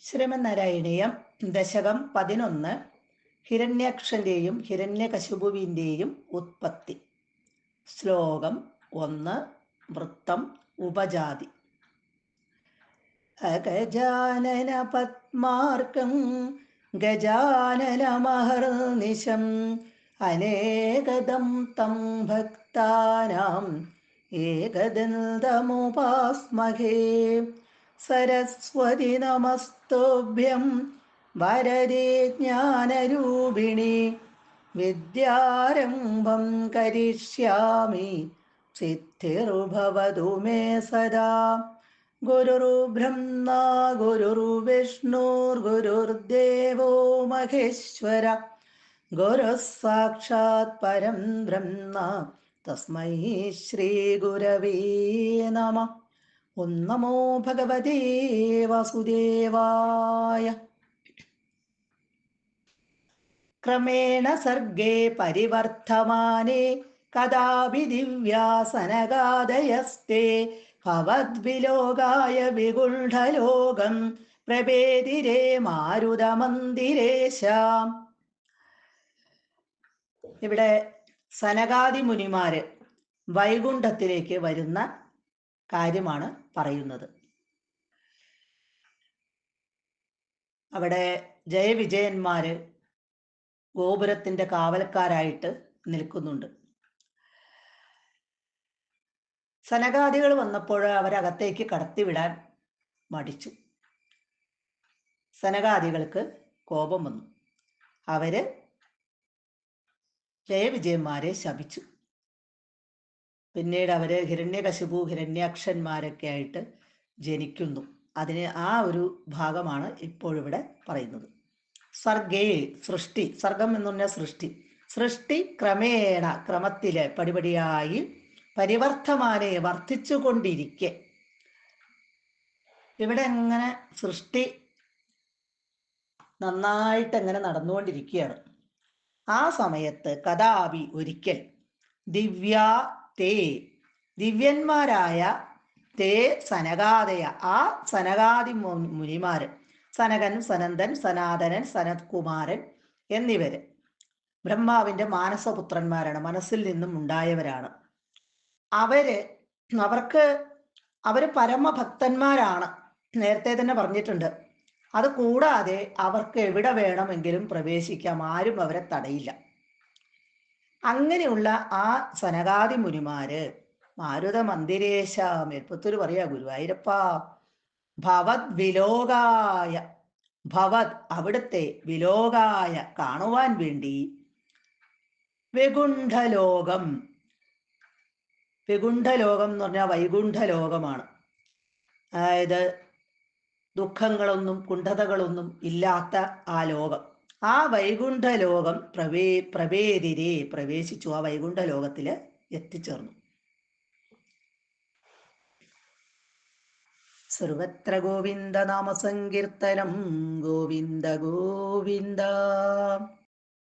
ശ്രീമന്നാരായണീയം ദശകം പതിനൊന്ന് ഹിരണ്യാക്ഷന്റെയും ഹിരണ്യകശുപുവിന്റെയും ഉത്പത്തി. ശ്ലോകം ഒന്ന് വൃത്തം ഉപജാതി. അഗജാനന പത്മാർക്കം ഗജാനനമഹർനിശം അനേകദം തം ഭക്താനാം ഏകദന്തമുപാസ്മഹേ. സരസ്വതി നമസ്തുഭ്യം. वरदे ജ്ഞാനരൂപിണി. വിദ്യാരംഭം കരിഷ്യാമി. സിദ്ധിർഭവതു മേ സദാ. गुरुर्ब्रह्मा गुरुर्विष्णुर्गुरुर्देवो മഹേശ്വര. ഗുരുഃ साक्षात् ബ്രഹ്മ. തസ്മൈ ശ്രീ ഗുരവേ നമ. നമോ ഭഗവതേ വാസുദേവായ. ക്രമേണ സർഗേ പരിവർത്തമാനെ കഥാപി ദിവ്യാസനഗാദയസ്തേ ഭവദ്വിലോകായ വിഗുണ്ഠലോകം പ്രഭേതിരേ മാരുതമന്ദിരേശാം ഇവിടെ സനകാദി മുനിമാര് വൈകുണ്ഠത്തിലേക്ക് വരുന്ന കാര്യമാണ് പറയുന്നത്. അവിടെ ജയവിജയന്മാര് ഗോപുരത്തിന്റെ കാവൽക്കാരായിട്ട് നിൽക്കുന്നുണ്ട്. സനകാദികൾ വന്നപ്പോൾ അവരകത്തേക്ക് കടത്തിവിടാൻ മടിച്ചു. സനകാദികൾക്ക് കോപം വന്നു. അവർ ജയവിജയന്മാരെ ശപിച്ചു. പിന്നീട് അവർ ഹിരണ്യകശിപു ഹിരണ്യാക്ഷന്മാരൊക്കെ ആയിട്ട് ജനിക്കുന്നു. അതിന് ആ ഒരു ഭാഗമാണ് ഇപ്പോഴിവിടെ പറയുന്നത്. സർഗേ സൃഷ്ടി സർഗം എന്ന് പറഞ്ഞാൽ സൃഷ്ടി. സൃഷ്ടി ക്രമേണ ക്രമത്തിലെ പടിപടിയായി പരിവർത്തമാനെ വർദ്ധിച്ചുകൊണ്ടിരിക്കെ. ഇവിടെ എങ്ങനെ സൃഷ്ടി നന്നായിട്ട് എങ്ങനെ നടന്നുകൊണ്ടിരിക്കുകയാണ്. ആ സമയത്ത് കഥാപി ഒരിക്കൽ ദിവ്യ തേ ദിവ്യന്മാരായ തേ സനകാതയ ആ സനകാദി മുനിമാര് സനകൻ സനന്ദൻ സനാതനൻ സനത്കുമാരൻ എന്നിവര് ബ്രഹ്മാവിന്റെ മാനസപുത്രന്മാരാണ് മനസ്സിൽ നിന്നും ഉണ്ടായവരാണ്. അവർ അവർക്ക് അവർ പരമഭക്തന്മാരാണ്. നേരത്തെ തന്നെ പറഞ്ഞിട്ടുണ്ട്. അത് കൂടാതെ അവർക്ക് എവിടെ വേണമെങ്കിലും പ്രവേശിക്കാം ആരും അവരെ തടയില്ല. അങ്ങനെയുള്ള ആ സനകാദി മുനിമാര് മാരുത മന്ദിരേശ മേൽപ്പത്തൂര് പറയാ ഗുരുവായൂരപ്പ ഭവത് വിലോകായ ഭവത് അവിടുത്തെ വിലോകായ കാണുവാൻ വേണ്ടി വികുണ്ഠലോകം വികുണ്ഠലോകം എന്ന് പറഞ്ഞാൽ വൈകുണ്ഠലോകമാണ്. അതായത് ദുഃഖങ്ങളൊന്നും കുണ്ഠതകളൊന്നും ഇല്ലാത്ത ആ ലോകം. ആ വൈകുണ്ഠ ലോകം പ്രവേ പ്രവേദിരെ പ്രവേശിച്ചു. ആ വൈകുണ്ഠ ലോകത്തിൽ എത്തിച്ചേർന്നു. സർവത്ര ഗോവിന്ദ നാമസങ്കീർത്തനം ഗോവിന്ദ ഗോവിന്ദ.